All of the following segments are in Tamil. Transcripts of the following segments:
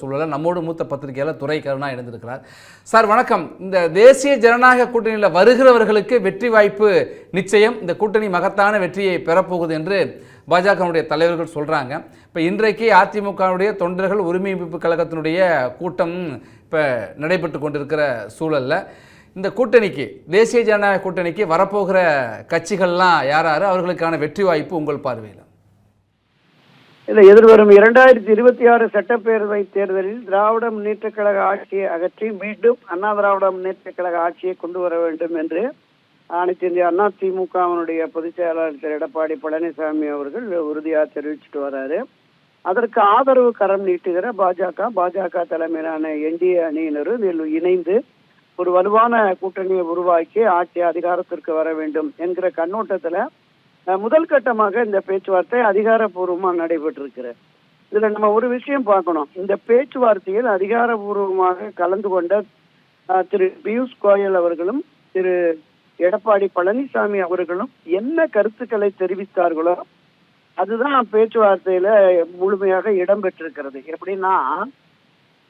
சூழலில் நம்மோடு மூத்த பத்திரிகையாளர் துரை கருணா சார் வணக்கம். இந்த தேசிய ஜனநாயக கூட்டணியில் வருகிறவர்களுக்கு வெற்றி வாய்ப்பு நிச்சயம். இந்த கூட்டணி மகத்தான வெற்றியை பெறப்போகுது என்று பாஜகவுடைய தலைவர்கள் சொல்கிறாங்க இப்போ இன்றைக்கு அதிமுகவுடைய தொண்டர்கள் உரிமை கழகத்தினுடைய கூட்டம் இப்போ நடைபெற்று கொண்டிருக்கிற சூழலில். இந்த கூட்டணிக்கு தேசிய ஜனநாயக கூட்டணிக்கு வரப்போகிற கட்சிகள்லாம் யார் யார்? அவர்களுக்கான வெற்றி வாய்ப்பு உங்கள் பார்வையில்? இல்லை எதிர்வரும் இரண்டாயிரத்தி இருபத்தி ஆறு சட்டப்பேரவை தேர்தலில் திராவிட முன்னேற்றக் கழக ஆட்சியை அகற்றி மீண்டும் அண்ணா திராவிட முன்னேற்றக் கழக ஆட்சியை கொண்டு வர வேண்டும் என்று அனைத்து இந்திய அண்ணா திமுகவினுடைய பொதுச் செயலாளர் திரு எடப்பாடி பழனிசாமி அவர்கள் உறுதியாக தெரிவிச்சுட்டு வர்றாரு அதற்கு ஆதரவு கரம் நீட்டுகிற பாஜக பாஜக தலைமையிலான என்டிஏ அணியினரும் இதில் இணைந்து ஒரு வலுவான கூட்டணியை உருவாக்கி ஆட்சி அதிகாரத்திற்கு வர வேண்டும் என்கிற கண்ணோட்டத்துல முதல் கட்டமாக இந்த பேச்சுவார்த்தை அதிகாரப்பூர்வமா நடைபெற்றிருக்கிறது. இதுல நம்ம ஒரு விஷயம் பார்க்கணும். இந்த பேச்சுவார்த்தையில் அதிகாரப்பூர்வமாக கலந்து கொண்ட திரு பியூஷ் கோயல் அவர்களும் திரு எடப்பாடி பழனிசாமி அவர்களும் என்ன கருத்துக்களை தெரிவித்தார்களோ அதுதான் பேச்சுவார்த்தையில முழுமையாக இடம்பெற்றிருக்கிறது. எப்படின்னா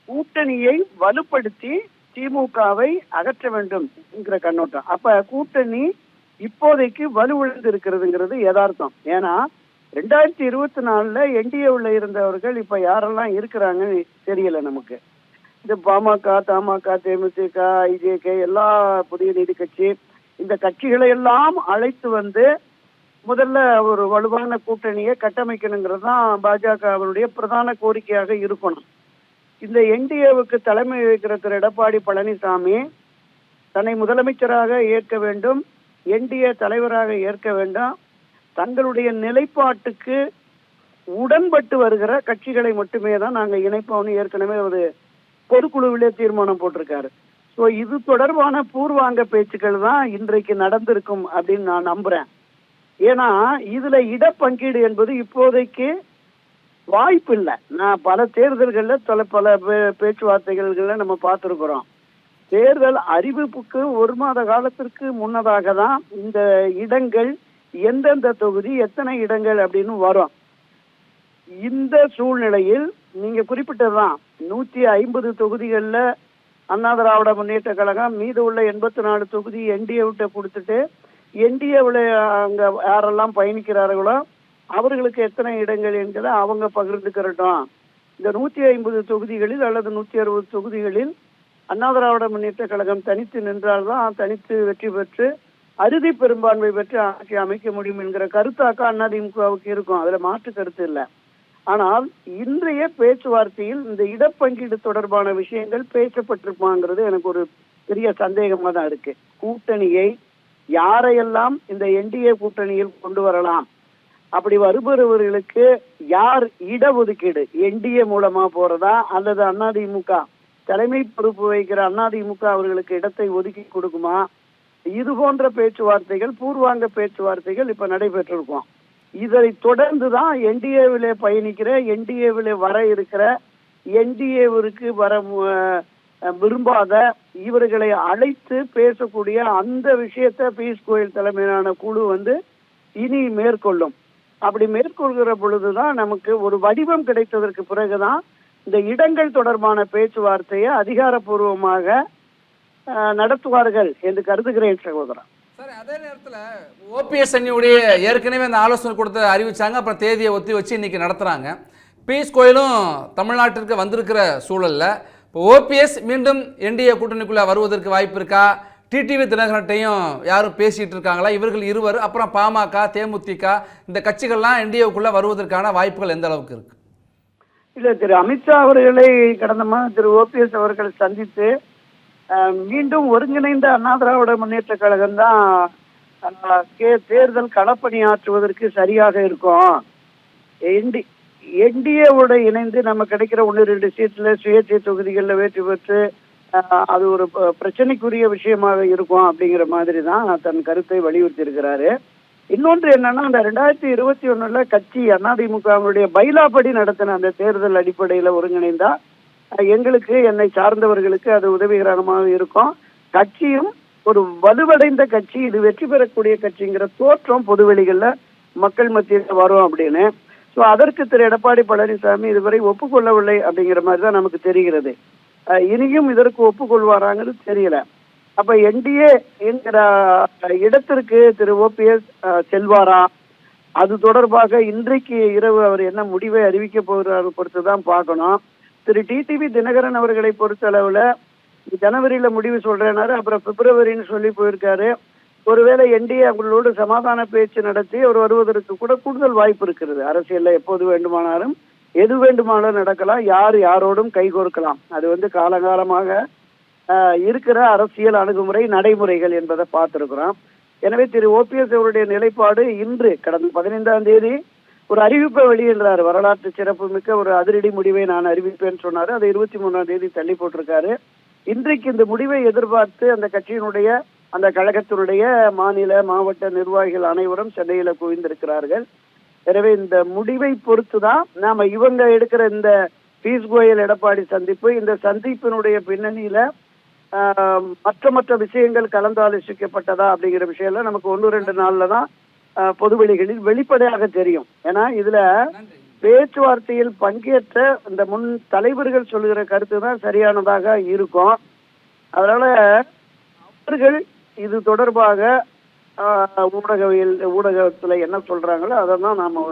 கூட்டணியை வலுப்படுத்தி திமுகவை அகற்ற வேண்டும் என்கிற கண்ணோட்டம். அப்ப கூட்டணி இப்போதைக்கு வலுவிழந்து இருக்கிறதுங்கிறது யதார்த்தம். ஏன்னா ரெண்டாயிரத்தி இருபத்தி நாலுல என்டிஏவில் இருந்தவர்கள் இப்ப யாரெல்லாம் இருக்கிறாங்கன்னு தெரியல நமக்கு. இந்த பாமக தமாக தேமுதிக ஐஜேகே எல்லா புதிய நீதி கட்சி இந்த கட்சிகளை எல்லாம் அழைத்து வந்து முதல்ல ஒரு வலுவான கூட்டணியை கட்டமைக்கணுங்கிறது தான் பாஜகவினுடைய பிரதான கோரிக்கையாக இருக்கணும். இந்த என்டிஏவுக்கு தலைமை வகிக்கிற திரு எடப்பாடி பழனிசாமி தன்னை முதலமைச்சராக ஏற்க வேண்டும். என்டிஏ தலைவராக ஏற்க வேண்டும். தங்களுடைய நிலைப்பாட்டுக்கு உடன்பட்டு வருகிற கட்சிகளை மட்டுமே தான் நாங்கள் இணைப்போம்னு ஏற்கனவே ஒரு பொதுக்குழுவிலே தீர்மானம் போட்டிருக்காரு. ஸோ இது தொடர்பான பூர்வாங்க பேச்சுக்கள் தான் இன்றைக்கு நடந்திருக்கும் அப்படின்னு நான் நம்புறேன். ஏன்னா இதுல இடப்பங்கீடு என்பது இப்போதைக்கு வாய்ப்பு இல்லை நான் பல தேர்தல்களில் பல பல பே- பேச்சுவார்த்தைகள்ல நம்ம பார்த்துருக்குறோம். தேர்தல் அறிவிப்புக்கு ஒரு மாத காலத்திற்கு முன்னதாக தான் இந்த இடங்கள் எந்தெந்த தொகுதி எத்தனை இடங்கள் அப்படின்னு வரும். இந்த சூழ்நிலையில் நீங்க குறிப்பிட்டதுதான் நூத்தி ஐம்பது தொகுதிகளில் அண்ணா திராவிட முன்னேற்ற கழகம் மீது உள்ள எண்பத்தி நாலு தொகுதி என்டிஏ விட்ட கொடுத்துட்டு என்டிஏவில் அங்கே யாரெல்லாம் பயணிக்கிறார்களோ அவர்களுக்கு எத்தனை இடங்கள் என்கிறத அவங்க பகிர்ந்துக்கிறட்டும். இந்த நூத்தி ஐம்பது தொகுதிகளில் அல்லது நூத்தி அறுபது தொகுதிகளில் அண்ணா திராவிட முன்னேற்ற கழகம் தனித்து நின்றால்தான் தனித்து வெற்றி பெற்று அறுதி பெரும்பான்மை பெற்று ஆட்சி அமைக்க முடியும் என்கிற கருத்தாக்கா அதிமுகவுக்கு இருக்கும். அதுல மாற்று கருத்து இல்லை. ஆனால் இன்றைய பேச்சுவார்த்தையில் இந்த இடப்பங்கீடு தொடர்பான விஷயங்கள் பேசப்பட்டிருப்பாங்கிறது எனக்கு ஒரு பெரிய சந்தேகமா தான் இருக்கு. கூட்டணியை யாரையெல்லாம் இந்த என்டிஏ கூட்டணியில் கொண்டு வரலாம்? அப்படி வருபவர்களுக்கு யார் இடஒதுக்கீடு என்டிஏ மூலமா போறதா அல்லது அதிமுக தலைமை பொறுப்பு வகிக்கிற அதிமுக அவர்களுக்கு இடத்தை ஒதுக்கி கொடுக்குமா? இது போன்ற பேச்சுவார்த்தைகள் பூர்வாங்க பேச்சுவார்த்தைகள் இப்ப நடைபெற்றிருக்கும். இதை தொடர்ந்து தான் என்டிஏவிலே பயணிக்கிற என்டிஏவிலே வர இருக்கிற என்டிஏவிற்கு வர விரும்பாத இவர்களை அழைத்து பேசக்கூடிய அந்த விஷயத்தை பியூஷ் கோயல் தலைமையிலான குழு வந்து இனி மேற்கொள்ளும். அப்படி மேற்கொள்கிற பொழுதுதான் நமக்கு ஒரு வடிவம் கிடைத்ததற்கு பிறகுதான் இந்த இடங்கள் தொடர்பான பேச்சுவார்த்தையை அதிகாரப்பூர்வமாக நடத்துவார்கள் என்று கருதுகிறேன் சகோதரன் சார் அதே நேரத்தில் ஓபிஎஸ் அணியுடைய ஏற்கனவே அந்த ஆலோசனை கொடுத்த அறிவிச்சாங்க அப்புறம் தேதியை ஒத்தி வச்சு இன்னைக்கு நடத்துகிறாங்க பியூஷ் கோயிலும் தமிழ்நாட்டிற்கு வந்திருக்கிற சூழலில். இப்போ ஓபிஎஸ் மீண்டும் என்டிஏ கூட்டணிக்குள்ளே வருவதற்கு வாய்ப்பு இருக்கா? டிடிவி தினகரட்டையும் யாரும் பேசிகிட்டு இருக்காங்களா? இவர்கள் இருவர் அப்புறம் பாமக தேமுதிக இந்த கட்சிகள்லாம் என்டிஏவுக்குள்ளே வருவதற்கான வாய்ப்புகள் எந்த அளவுக்கு இருக்கு? இல்ல திரு அமித்ஷா அவர்களை கடந்த மாதம் திரு ஓபிஎஸ் அவர்கள் சந்தித்து மீண்டும் ஒருங்கிணைந்த அண்ணா திராவிட முன்னேற்ற கழகம் தான் தேர்தல் களப்பணியாற்றுவதற்கு சரியாக இருக்கும். என்டி என்டிஏவோட இணைந்து நம்ம கிடைக்கிற ஒன்று ரெண்டு சீட்ல சுயேட்சை தொகுதிகளில் வெற்றி பெற்று அது ஒரு ப- பிரச்சனைக்குரிய விஷயமாக இருக்கும் அப்படிங்கிற மாதிரி தான் தன் கருத்தை வலியுறுத்தி இருக்கிறாரு இன்னொன்று என்னன்னா அந்த ரெண்டாயிரத்தி இருபத்தி ஒண்ணுல கட்சி அதிமுகவினுடைய பைலாப்படி நடத்தின அந்த தேர்தல் அடிப்படையில ஒருங்கிணைந்தா எங்களுக்கு என்னை சார்ந்தவர்களுக்கு அது உதவிகரமாக இருக்கும். கட்சியும் ஒரு வலுவடைந்த கட்சி இது வெற்றி பெறக்கூடிய கட்சிங்கிற தோற்றம் பொதுவெளிகள்ல மக்கள் மத்தியில் வரும் அப்படின்னு. ஸோ அதற்கு திரு எடப்பாடி பழனிசாமி இதுவரை ஒப்புக்கொள்ளவில்லை அப்படிங்கிற மாதிரி தான் நமக்கு தெரிகிறது. இனியும் இதற்கு ஒப்புக்கொள்வாராங்கிறது தெரியல. அப்ப என்டிஏ என்கிற இடத்திற்கு திரு ஓபிஎஸ் செல்வாரா? அது தொடர்பாக இன்றைக்கு இரவு அவர் என்ன முடிவை அறிவிக்க போகிறார் பொறுத்து தான் பார்க்கணும். திரு டிடிவி தினகரன் அவர்களை பொறுத்தளவுல ஜனவரியில முடிவு சொல்றேனாரு அப்புறம் பிப்ரவரின்னு சொல்லி போயிருக்காரு. ஒருவேளை என்டிஏ அவங்களோடு சமாதான பேச்சு நடத்தி அவர் வருவதற்கு கூட கூடுதல் வாய்ப்பு இருக்கிறது. அரசியல்ல எப்போது வேண்டுமானாலும் எது வேண்டுமானாலும் நடக்கலாம் யார் யாரோடும் கைகோர்க்கலாம் அது வந்து காலகாலமாக இருக்கிற அரசியல் அணுகுமுறை நடைமுறைகள் என்பதை பார்த்திருக்கிறோம். எனவே திரு. ஓபிஎஸ் அவருடைய நிலைப்பாடு இன்று கடந்த பதினைந்தாம் தேதி ஒரு அறிவிப்பை வெளியிடுறாரு. வரலாற்று சிறப்பு மிக்க ஒரு அதிரடி முடிவை நான் அறிவிப்பேன்னு சொன்னாரு. அதை இருபத்தி மூணாம் தேதி தள்ளி போட்டிருக்காரு. இன்றைக்கு இந்த முடிவை எதிர்பார்த்து அந்த கட்சியினுடைய அந்த கழகத்தினுடைய மாநில மாவட்ட நிர்வாகிகள் அனைவரும் சென்னையில குவிந்திருக்கிறார்கள். எனவே இந்த முடிவை பொறுத்து தான் நாம இவங்க எடுக்கிற இந்த பீஸ் கோயல் எடப்பாடி சந்திப்பு இந்த சந்திப்பினுடைய பின்னணியில மற்ற மற்ற விஷயங்கள் கலந்தாலோசிக்கப்பட்டதா அப்படிங்கிற விஷயம்ல நமக்கு ஒன்று ரெண்டு நாள்ல தான் பொதுவெளிகளில் வெளிப்படையாக தெரியும். ஏன்னா இதுல பேச்சுவார்த்தையில் பங்கேற்ற இந்த முன் தலைவர்கள் சொல்லுகிற கருத்து தான் சரியானதாக இருக்கும். அதனால அவர்கள் இது தொடர்பாக ஊடகவியல் ஊடகத்துல என்ன சொல்றாங்களோ அதை தான் நாம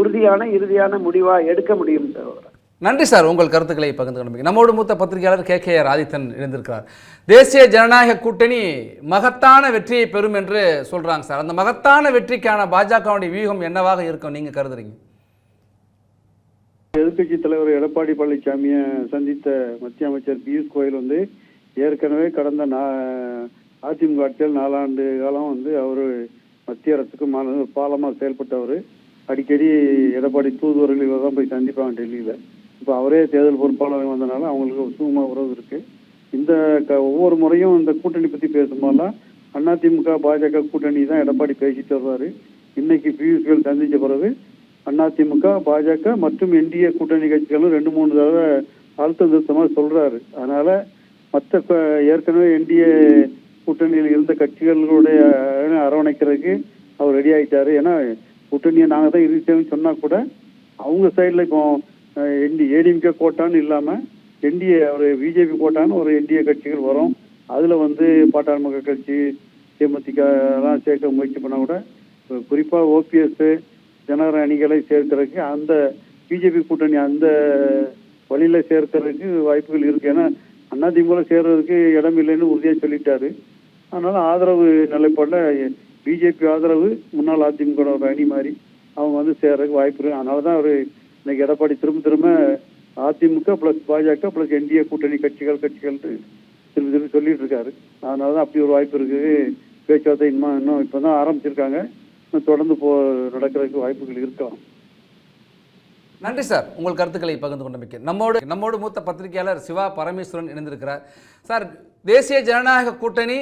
உறுதியான இறுதியான முடிவா எடுக்க முடியும் சார் நன்றி சார் உங்கள் கருத்துக்களை பகிர்ந்து கொண்டு நம்மோடு மூத்த பத்திரிகையாளர் கே. கே. ஆர். ஆதித்தன் இணைந்திருக்கிறார். தேசிய ஜனநாயக கூட்டணி மகத்தான வெற்றியை பெறும் என்று சொல்கிறாங்க சார். அந்த மகத்தான வெற்றிக்கான பாஜகவுடைய வியூகம் என்னவாக இருக்கும் நீங்கள் கருதுறீங்க? எதிர்கட்சி தலைவர் எடப்பாடி பழனிசாமியை சந்தித்த மத்திய அமைச்சர் பியூஷ் கோயல் வந்து ஏற்கனவே கடந்த நா- அதிமுக ஆட்சியில் நாலாண்டு காலம் வந்து அவர் மத்திய அரசுக்கு மா- பாலமாக செயல்பட்டவர். அடிக்கடி எடப்பாடி தூதுவர்கள் தான் போய் சந்திப்பாங்க டெல்லியில். இப்போ அவரே தேர்தல் பொறுப்பாளர் வந்தனால அவங்களுக்கு சுகமாக உறவு இருக்கு. இந்த க- ஒவ்வொரு முறையும் இந்த கூட்டணி பற்றி பேசும்போதெல்லாம் அதிமுக பாஜக கூட்டணி தான் எடப்பாடி பேசிட்டு வருவார் இன்னைக்கு பியூஷ் சந்தித்த பிறகு அதிமுக பாஜக மற்றும் என்டிஏ கூட்டணி கட்சிகளும் ரெண்டு மூணு தடவை அழுத்தம் திருத்தமாக சொல்கிறாரு அதனால் மற்ற ஏற்கனவே என்டிஏ கூட்டணியில் இருந்த கட்சிகளுடைய அரவணைக்கிறதுக்கு அவர் ரெடி ஆகிட்டாரு ஏன்னா கூட்டணியை நாங்கள் தான் இருந்துச்சோம்னு சொன்னால் கூட அவங்க சைடில் இப்போ என்டி ஏடிஎம்கே கோட்டான்னு இல்லாமல் என்டிஏ ஒரு பிஜேபி கோட்டான்னு ஒரு என்டிஏ கட்சிகள் வரும். அதில் வந்து பாட்டாளி மக்கள் கட்சி தேமுதிக எல்லாம் சேர்க்க முயற்சி பண்ணால் கூட குறிப்பாக ஓபிஎஸ் ஜனகர அணிகளை சேர்க்கிறதுக்கு அந்த பிஜேபி கூட்டணி அந்த வழியில் சேர்க்கிறதுக்கு வாய்ப்புகள் இருக்குது ஏன்னா அதிமுக சேர்றதுக்கு இடம் இல்லைன்னு உறுதியாக சொல்லிட்டாரு. அதனால் ஆதரவு நிலைப்பாடில் பிஜேபி ஆதரவு முன்னாள் அதிமுக அணி மாதிரி அவங்க வந்து சேர்றதுக்கு வாய்ப்பு இருக்குது அதனால தான் அவர் இன்னைக்கு எடப்பாடி திரும்ப திரும்ப AIADMK plus BJP plus NDA கூட்டணி கட்சிகள் கட்சிகள் திரும்பி திரும்ப சொல்லிட்டு இருக்காரு. அதனாலதான் அப்படி ஒரு வாய்ப்பு இருக்குது. பேச்சுவார்த்தை இன்னும் இன்னும் இப்பதான் ஆரம்பிச்சிருக்காங்க. தொடர்ந்து போ நடக்கிறதுக்கு வாய்ப்புகள் இருக்கலாம் நன்றி சார். உங்கள் கருத்துக்களை பகிர்ந்து கொண்டமைக்கு நம்மோடு நம்மோடு மூத்த பத்திரிகையாளர் சிவா பரமேஸ்வரன் இணைந்திருக்கிறார். சார் தேசிய ஜனநாயக கூட்டணி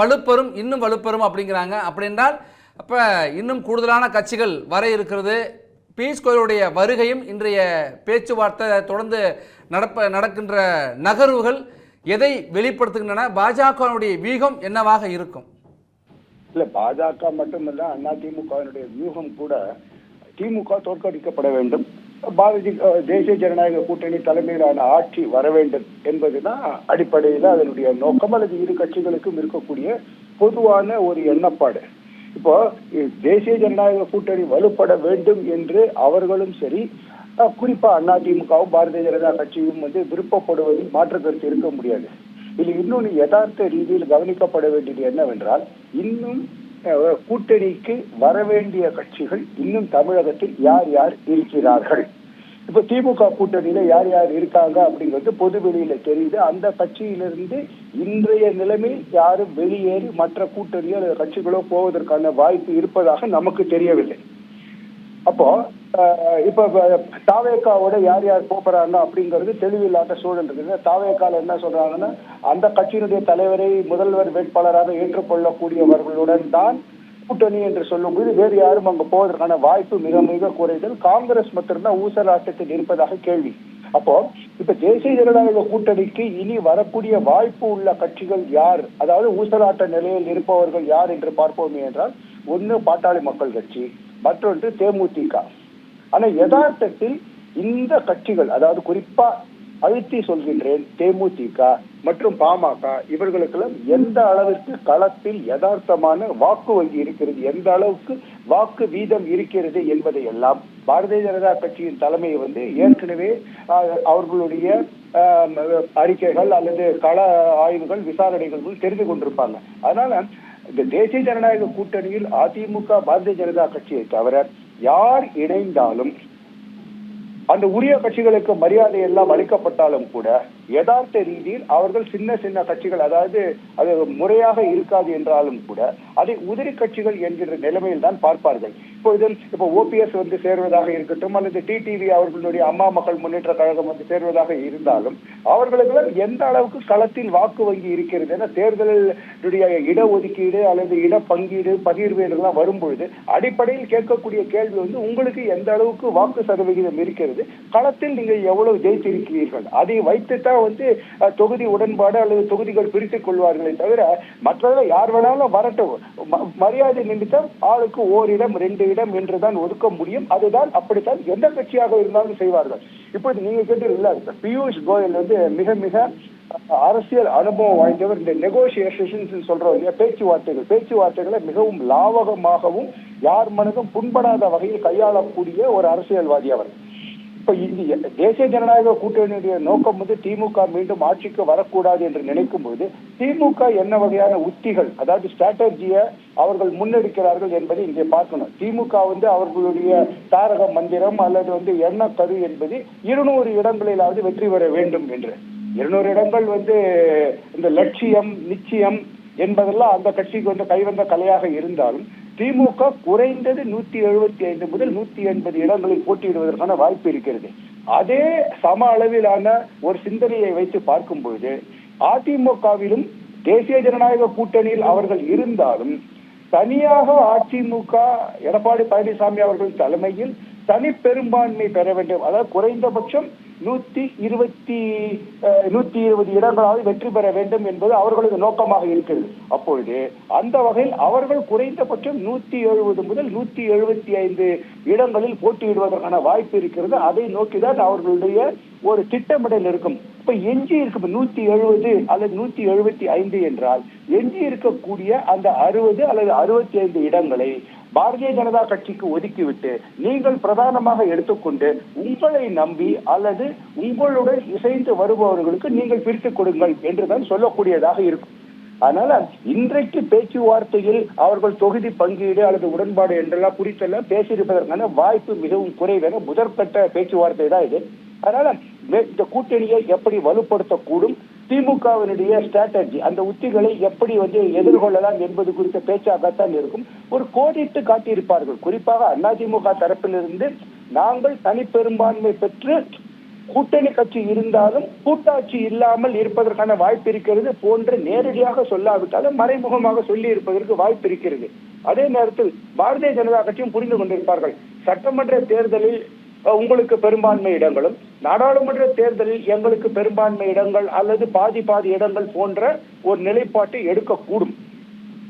வலுப்பெறும் இன்னும் வலுப்பெறும் அப்படிங்கிறாங்க. அப்படின்றால் அப்போ இன்னும் கூடுதலான கட்சிகள் வர இருக்கிறது. பீஸ் வருகையும் இன்றைய பேச்சுவார்த்தை தொடர்ந்து நடப்ப நடக்கின்ற நகர்வுகள் எதை வெளிப்படுத்துகின்றன? பாஜகவினுடைய வியூகம் என்னவாக இருக்கும்? இல்லை பாஜக மட்டுமல்ல திமுகவினுடைய வியூகம் கூட திமுக தோற்கடிக்கப்பட வேண்டும். பாரதி தேசிய ஜனநாயக கூட்டணி தலைமையிலான ஆட்சி வர வேண்டும் என்பதுதான் அடிப்படையில் அதனுடைய நோக்கம். அல்லது இரு கட்சிகளுக்கும் இருக்கக்கூடிய பொதுவான ஒரு எண்ணப்பாடு. இப்போ தேசிய ஜனநாயக கூட்டணி வலுப்பட வேண்டும் என்று அவர்களும் சரி குறிப்பா அதிமுகவும் பாரதிய ஜனதா கட்சியும் வந்து விருப்பப்படுவதில் மாற்று கருத்து இருக்க முடியாது. இதில் இன்னொன்று யதார்த்த ரீதியில் கவனிக்கப்பட வேண்டியது என்னவென்றால் இன்னும் கூட்டணிக்கு வர வேண்டிய கட்சிகள் இன்னும் தமிழகத்தில் யார் யார் இருக்கிறார்கள்? இப்ப திமுக கூட்டணியில யார் யார் இருக்காங்க அப்படிங்கிறது பொது வெளியில தெரியுது. அந்த கட்சியிலிருந்து இன்றைய நிலைமையில் யாரும் வெளியேறி மற்ற கூட்டணியோ அல்லது கட்சிகளோ போவதற்கான வாய்ப்பு இருப்பதாக நமக்கு தெரியவில்லை. அப்போ அஹ், இப்ப தாவேக்காவோட யார் யார் போறாங்க அப்படிங்கிறது தெளிவில்லாத சூழல் இருக்குது. தாவேக்கால என்ன சொல்றாங்கன்னா அந்த கட்சியினுடைய தலைவரை முதல்வர் வேட்பாளராக ஏற்றுக்கொள்ளக்கூடியவர்களுடன் தான் கூட்டணி என்று சொல்லும்போது வேறு யாரும் அங்க போவதற்கான வாய்ப்பு மிக மிக குறைதல் காங்கிரஸ் மட்டும்தான் ஊசலாட்டத்தில் இருப்பதாக கேள்வி. அப்போ இப்ப தேசிய ஜனநாயக கூட்டணிக்கு இனி வரக்கூடிய வாய்ப்பு உள்ள கட்சிகள் யார்? அதாவது ஊசலாட்ட நிலையில் இருப்பவர்கள் யார் என்று பார்ப்போமே என்றால் ஒண்ணு பாட்டாளி மக்கள் கட்சி மற்றொன்று தேமுதிக. ஆனா யதார்த்தத்தில் இந்த கட்சிகள் அதாவது குறிப்பா அழுத்தி சொல்கின்றேன் தேமுதிக மற்றும் பாமக இவர்களுக்கெல்லாம் எந்த அளவிற்கு களத்தில் யதார்த்தமான வாக்கு வங்கி இருக்கிறது எந்த அளவுக்கு வாக்கு வீதம் இருக்கிறது என்பதை எல்லாம் பாரதிய ஜனதா கட்சியின் தலைமை வந்து ஏற்கனவே அவர்களுடைய அறிக்கைகள் அல்லது கள ஆய்வுகள் விசாரணைகள் தெரிந்து கொண்டிருப்பாங்க. அதனால இந்த தேசிய ஜனநாயக கூட்டணியில் அதிமுக பாரதிய ஜனதா கட்சியை தவிர யார் இணைந்தாலும் அந்த உரிய கட்சிகளுக்கு மரியாதை எல்லாம் அளிக்கப்பட்டாலும் கூட யதார்த்த ரீதியில் அவர்கள் சின்ன சின்ன கட்சிகள் அதாவது அது முறையாக இருக்காது என்றாலும் கூட அதை உதிரி கட்சிகள் என்கிற நிலைமையில் தான் பார்ப்பார்கள். இப்போ இதில் இப்போ ஓபிஎஸ் வந்து சேர்வதாக இருக்கட்டும் அல்லது டிடிவி அவர்களுடைய அம்மா மக்கள் முன்னேற்ற கழகம் வந்து சேர்வதாக இருந்தாலும் அவர்களுக்கெல்லாம் எந்த அளவுக்கு களத்தில் வாக்கு வங்கி இருக்கிறது ஏன்னா தேர்தலுடைய இடஒதுக்கீடு அல்லது இட பங்கீடு பகிர்வு வரும்பொழுது அடிப்படையில் கேட்கக்கூடிய கேள்வி வந்து உங்களுக்கு எந்த அளவுக்கு வாக்கு சதவிகிதம் இருக்கிறது? களத்தில் நீங்கள் எவ்வளவு ஜெயித்திருக்கிறீர்கள்? அதை வைத்துத்தான் தான் வந்து தொகுதி உடன்பாடு அல்லது தொகுதிகள் பிரித்துக் கொள்வார்களே தவிர மற்றவர்கள் யார் வேணாலும் வரட்டும். மரியாதை நிமித்தம் ஆளுக்கு ஓரிடம் ரெண்டு இடம் என்றுதான் ஒதுக்க முடியும். அதுதான் அப்படித்தான் எந்த கட்சியாக இருந்தாலும் செய்வார்கள். இப்போது நீங்க கேட்டீங்கல்ல பியூஷ் கோயல் வந்து மிக மிக அரசியல் அனுபவம் வாய்ந்தவர். இந்த நெகோசியேஷன்ஸ் சொல்றோம் இல்லையா பேச்சுவார்த்தைகள். பேச்சுவார்த்தைகளை மிகவும் லாவகமாகவும் யார் மனதும் புண்படாத வகையில் கையாளக்கூடிய ஒரு அரசியல்வாதி அவர். இப்ப இந்திய தேசிய ஜனநாயக கூட்டணியுடைய நோக்கம் வந்து திமுக மீண்டும் ஆட்சிக்கு வரக்கூடாது என்று நினைக்கும் போது திமுக என்ன வகையான உத்திகள் அதாவது ஸ்ட்ராட்டஜியை அவர்கள் முன்னெடுக்கிறார்கள் என்பதை இங்கே பார்க்கணும். திமுக வந்து அவர்களுடைய தாரக மந்திரம் அல்லது வந்து எண்ண கரு என்பது இருநூறு இடங்களிலாவது வெற்றி பெற வேண்டும் என்று. இருநூறு இடங்கள் வந்து இந்த லட்சியம் நிச்சயம் என்பதெல்லாம் அந்த கட்சிக்கு வந்து கைவந்த கலையாக இருந்தாலும் திமுக குறைந்தது நூத்தி எழுபத்தி ஐந்து முதல் நூத்தி எண்பது இடங்களில் போட்டியிடுவதற்கான வாய்ப்பு இருக்கிறது. அதே சம அளவிலான ஒரு சிந்தனையை வைத்து பார்க்கும் பொழுது அதிமுகவிலும் தேசிய ஜனநாயக கூட்டணியில் அவர்கள் இருந்தாலும் தனியாக அதிமுக எடப்பாடி பழனிசாமி அவர்கள் தலைமையில் தனி பெரும்பான்மை பெற வேண்டும். அதாவது குறைந்தபட்சம் நூத்தி இருபத்தி நூத்தி இருபது இடங்களாவது வெற்றி பெற வேண்டும் என்பது அவர்களது நோக்கமாக இருக்கிறது. அப்பொழுது அந்த வகையில் அவர்கள் குறைந்தபட்சம் நூத்தி எழுபது முதல் நூத்தி எழுபத்தி ஐந்து இடங்களில் போட்டியிடுவதற்கான வாய்ப்பு இருக்கிறது. அதை நோக்கிதான் அவர்களுடைய ஒரு திட்டமிடல் இருக்கும். இப்ப எஞ்சி இருக்கும் நூத்தி எழுபது அல்லது நூத்தி எழுபத்தி ஐந்து என்றால் எஞ்சி இருக்கக்கூடிய அந்த அறுபது அல்லது அறுபத்தி ஐந்து இடங்களை பாரதிய ஜனதா கட்சிக்கு ஒதுக்கிவிட்டு நீங்கள் பிரதானமாக எடுத்துக்கொண்டு உங்களை நம்பி அல்லது உங்களுடன் இசைந்து வருபவர்களுக்கு நீங்கள் பிரித்துக் கொடுங்கள் என்றுதான் சொல்லக்கூடியதாக இருக்கும். அதனால இன்றைக்கு பேச்சுவார்த்தையில் அவர்கள் தொகுதி பங்கீடு அல்லது உடன்பாடு என்றெல்லாம் குறித்தெல்லாம் பேசியிருப்பதற்கான வாய்ப்பு மிகவும் குறைவான முதற்கட்ட பேச்சுவார்த்தை தான் இது. அதனால மே- இந்த கூட்டணியை எப்படி வலுப்படுத்தக்கூடும் திமுகவினுடைய ஸ்ட்ராட்டஜி அந்த உத்திகளை எப்படி வந்து எதிர்கொள்ளலாம் என்பது குறித்த பேச்சாகத்தான் இருக்கும். ஒரு கோடிட்டு காட்டியிருப்பார்கள். குறிப்பாக அதிமுக தரப்பிலிருந்து நாங்கள் தனிப்பெரும்பான்மை பெற்று கூட்டணி கட்சி இருந்தாலும் கூட்டாட்சி இல்லாமல் இருப்பதற்கான வாய்ப்பு இருக்கிறது போன்று நேரடியாக சொல்லாவிட்டாலும் மறைமுகமாக சொல்லி இருப்பதற்கு வாய்ப்பு இருக்கிறது. அதே நேரத்தில் பாரதிய ஜனதா கட்சியும் புரிந்து கொண்டிருப்பார்கள். சட்டமன்ற தேர்தலில் உங்களுக்கு பெரும்பான்மை இடங்களும் நாடாளுமன்ற தேர்தலில் எங்களுக்கு பெரும்பான்மை இடங்கள் அல்லது பாதி பாதி இடங்கள் போன்ற ஒரு நிலைப்பாட்டை எடுக்கக்கூடும்.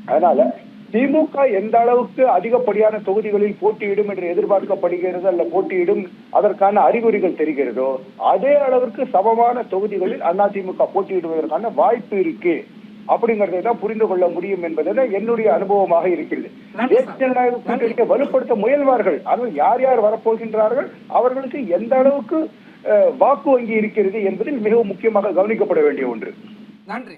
அதனால திமுக எந்த அளவுக்கு அதிகப்படியான தொகுதிகளில் போட்டியிடும் என்று எதிர்பார்க்கப்படுகிறது அல்ல போட்டியிடும் அதற்கான அறிகுறிகள் தெரிகிறதோ அதே அளவிற்கு சமமான தொகுதிகளில் அதிமுக போட்டியிடுவதற்கான வாய்ப்பு இருக்கு. அப்படிங்கறதை தான் புரிந்து கொள்ள முடியும் என்பதுதான் என்னுடைய அனுபவமாக இருக்கிறது. தேசிய ஜனநாயக கூட்டணியை வலுப்படுத்த முயல்வார்கள். ஆனால் யார் யார் வரப்போகின்றார்கள்? அவர்களுக்கு எந்த அளவுக்கு வாக்கு வங்கி இருக்கிறது என்பதில் மிகவும் முக்கியமாக கவனிக்கப்பட வேண்டிய ஒன்று. நன்றி.